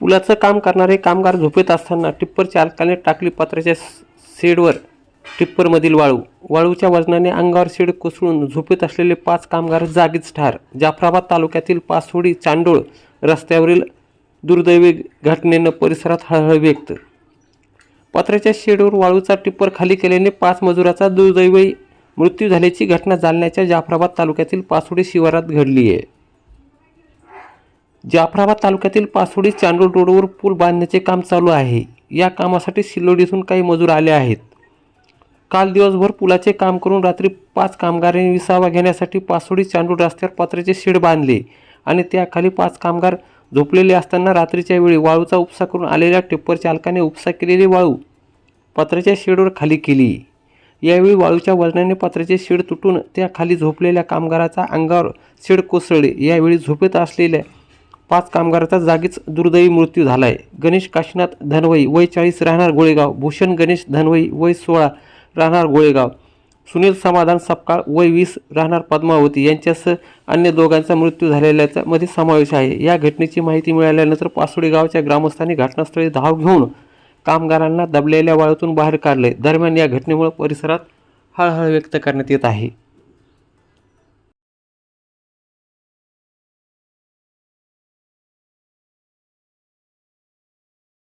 पुलाचं काम करणारे कामगार झोपेत असताना टिप्पर चालकाने टाकली पत्र्याच्या शेडवर टिप्परमधील वाळू. वाळूच्या वजनाने अंगावर शेड कोसळून झोपेत असलेले पाच कामगार जागीच ठार. जाफराबाद तालुक्यातील पासोडी चांडोळ रस्त्यावरील दुर्दैवी घटनेनं परिसरात हळहळ व्यक्त. पत्र्याच्या शेडवर वाळूचा टिप्पर खाली केल्याने पाच मजुराचा दुर्दैवी मृत्यू झाल्याची घटना जालन्याच्या जाफराबाद तालुक्यातील पासोडी शिवारात घडली आहे जाफराबाद तालुक्यातील पासोडी चांडोळ रोडवर पूल बांधण्याचे काम चालू आहे. या कामासाठी सिल्लोडीतून काही मजूर आले आहेत. काल दिवसभर पुलाचे काम करून रात्री पाच कामगारांनी विसावा घेण्यासाठी पासोडी चांडोळ रस्त्यावर पत्र्याचे शेड बांधले आणि त्याखाली पाच कामगार झोपलेले असताना रात्रीच्या वेळी वाळूचा उपसा करून आलेल्या टिप्पर चालकाने उपसा केलेली वाळू पत्र्याच्या शेडवर खाली केली. यावेळी वाळूच्या वजनाने पत्र्याचे शेड तुटून त्या खाली झोपलेल्या कामगाराचा अंगावर शेड कोसळले. यावेळी झोपेत असलेल्या पाच कामगाराचा जागीच दुर्दैवी मृत्यू झाला आहे गणेश काशीनाथ धनवई वय चाळीस राहणार गोळेगाव. भूषण गणेश धनवई वय सोळा राहणार गोळेगाव. सुनील समाधान सपकाळ वय वीस राहणार पद्मावती. यांच्यासह अन्य दोघांचा मृत्यू झालेल्याचा मध्ये समावेश आहे. या घटनेची माहिती मिळाल्यानंतर पासोडी गावच्या ग्रामस्थांनी घटनास्थळी धाव घेऊन कामगारांना दबलेल्या वाळूतून बाहेर काढले. दरम्यान या घटनेमुळे परिसरात हळहळ व्यक्त करण्यात येत आहे.